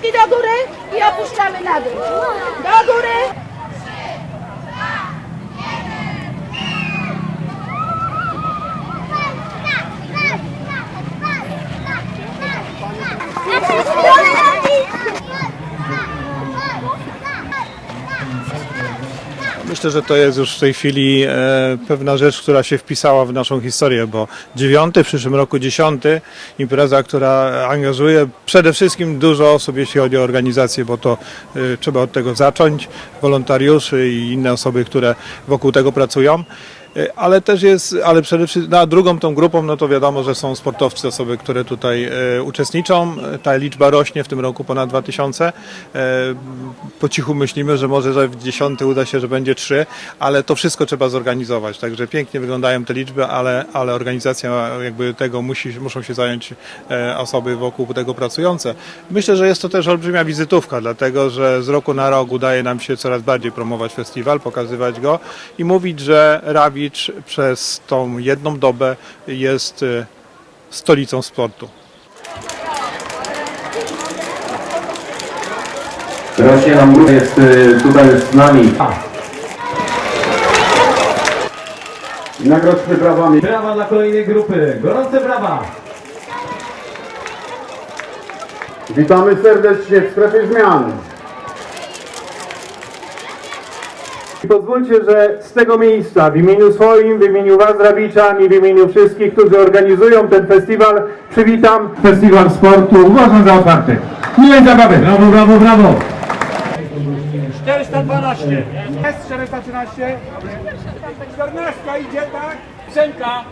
Rączki do góry i opuszczamy na dół. Do góry. Myślę, że to jest już w tej chwili e, pewna rzecz, która się wpisała w naszą historię, bo dziewiąty, w przyszłym roku dziesiąty, impreza, która angażuje przede wszystkim dużo osób, jeśli chodzi o organizację, bo to e, trzeba od tego zacząć, wolontariuszy i inne osoby, które wokół tego pracują. E, Ale też jest, ale przede wszystkim, na drugą tą grupą, no to wiadomo, że są sportowcy, osoby, które tutaj e, uczestniczą. E, Ta liczba rośnie w tym roku ponad 2000. E, po cichu myślimy, że może że w dziesiąty uda się, że będzie trzy, ale to wszystko trzeba zorganizować. Także pięknie wyglądają te liczby, ale, ale organizacja jakby tego musi, muszą się zająć osoby wokół tego pracujące. Myślę, że jest to też olbrzymia wizytówka, dlatego że z roku na rok udaje nam się coraz bardziej promować festiwal, pokazywać go i mówić, że Przez tą jedną dobę jest e, stolicą sportu. Grupa jest y, tutaj z nami. Nagrodźmy brawami. Brawa dla kolejnej grupy. Gorące brawa. Witamy serdecznie w strefie zmian. I Pozwólcie, że z tego miejsca w imieniu swoim, w imieniu Was Rawiczan i w imieniu wszystkich, którzy organizują ten festiwal, przywitam Festiwal Sportu. Uważam za otwarty. Miłej zabawy. Brawo, brawo, brawo. 412. Jest 413. 14 idzie, tak? Przemka.